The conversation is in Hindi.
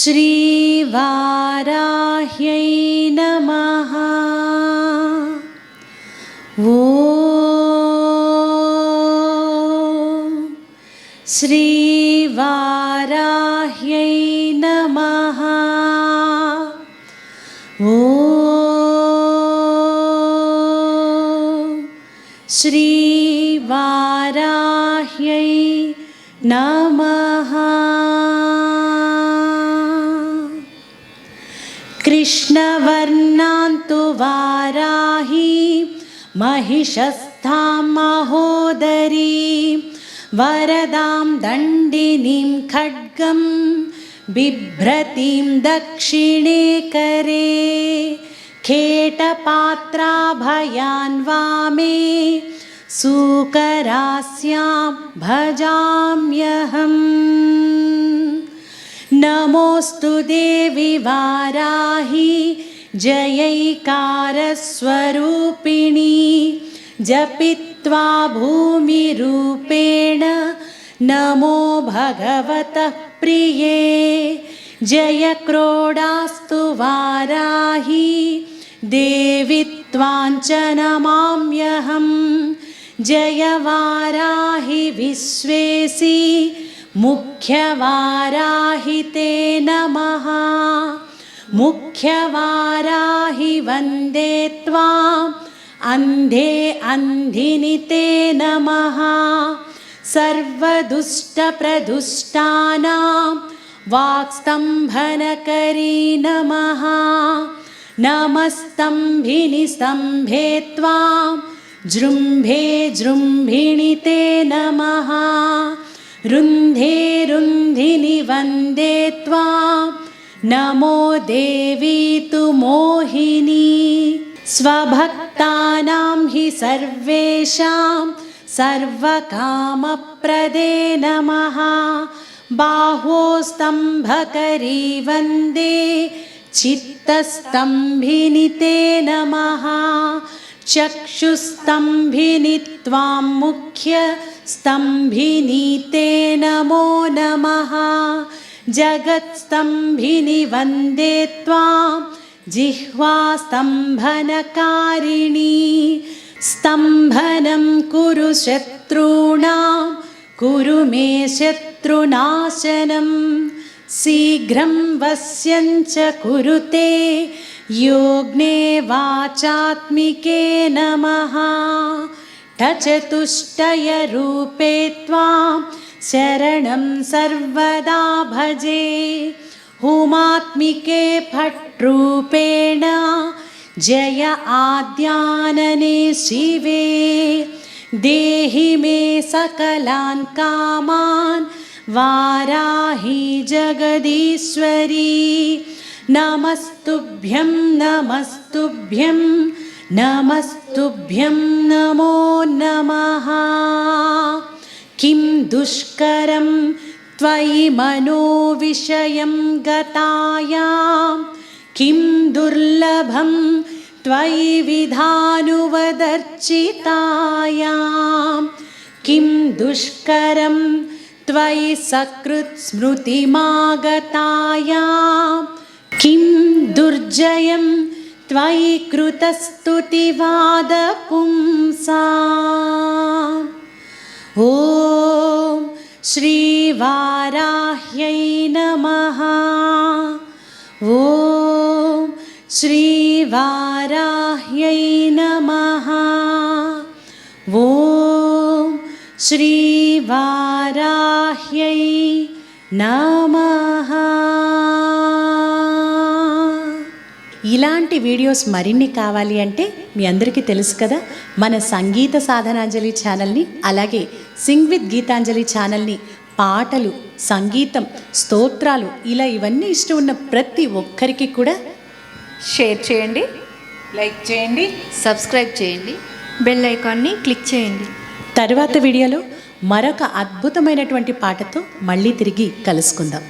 श्रीवाराह्यै नमः ॐ श्रीवाराह्यै नमः ॐ श्रीवाराह्यै नमः कृष्णवर्णान्तु वाराही महिषस्थां महोदरी वरदां दण्डिनीं खड्गं बिभ्रतीं दक्षिणे करे खेटपात्राभयान् वामे सूकरास्यां भजाम्यहम्। नमोऽस्तु देवि वाराहि जयैकारस्वरूपिणी जपित्वा भूमिरूपेण नमो भगवतः प्रिये जय क्रोडास्तु वाराहि देवि त्वाञ्च नमाम्यहं जय वाराहि विश्वेसि मुख्यवाराहि ते नमः। मुख्यवाराहि वंदे त्वाम्। अन्धे अन्धिनि ते नमः। सर्वदुष्टप्रदुष्टानां वाक्स्तम्भनकरी नमः। नमस्तम्भिनि स्तम्भे त्वां जृम्भे जृम्भिणि ते नमः। रुन्धे रुन्धिनि वन्दे त्वां। नमो देवी तु मोहिनी। स्वभक्तानां हि सर्वेषां सर्वकामप्रदे नमः। बाहोस्तम्भकरी वन्दे चित्तस्तम्भिनि ते नमः चक्षुस्तम्भिनि त्वां मुख्यस्तम्भिनि ते नमो नमः जगत्स्तम्भिनि वन्दे त्वां जिह्वास्तम्भनकारिणी स्तम्भनं कुरु शत्रूणां कुरु मे शत्रुनाशनं शीघ्रं वस्यञ्च कुरुते योग्ने वाचात्मिके नमः। ठचतुष्टयरूपे त्वां शरणं सर्वदा भजे। हुमात्मिके फट्रूपेण जय आद्यानने शिवे। देहि मे सकलान् कामान् वाराहि जगदीश्वरी। नमस्तुभ्यं नमस्तुभ्यं नमस्तुभ्यं नमो नमः। किं दुष्करं त्वयि मनोविषयं गतायां? किं दुर्लभं त्वयि विधानुवदर्चितायां? किं दुष्करं त्वयि सकृत्स्मृतिमागतायां किं दुर्जयं त्वयि कृतस्तुतिवादपुंसा ॐ श्रीवाराह्यै नमः ॐ श्रीवाराह्यै नमः ॐ श्रीवाराह्यै నమః ఇలాంటి వీడియోస్ మరిన్ని కావాలి అంటే మీ అందరికీ తెలుసు కదా మన సంగీత సాధనాంజలి ఛానల్ని అలాగే సింగ్ విత్ గీతాంజలి ఛానల్ని పాటలు సంగీతం స్తోత్రాలు ఇలా ఇవన్నీ ఇష్టం ఉన్న ప్రతి ఒక్కరికి కూడా షేర్ చేయండి లైక్ చేయండి సబ్స్క్రైబ్ చేయండి బెల్ ఐకాన్ని క్లిక్ చేయండి. తర్వాత వీడియోలో మరొక అద్భుతమైనటువంటి పాటతో మళ్ళీ తిరిగి కలుసుకుందాం.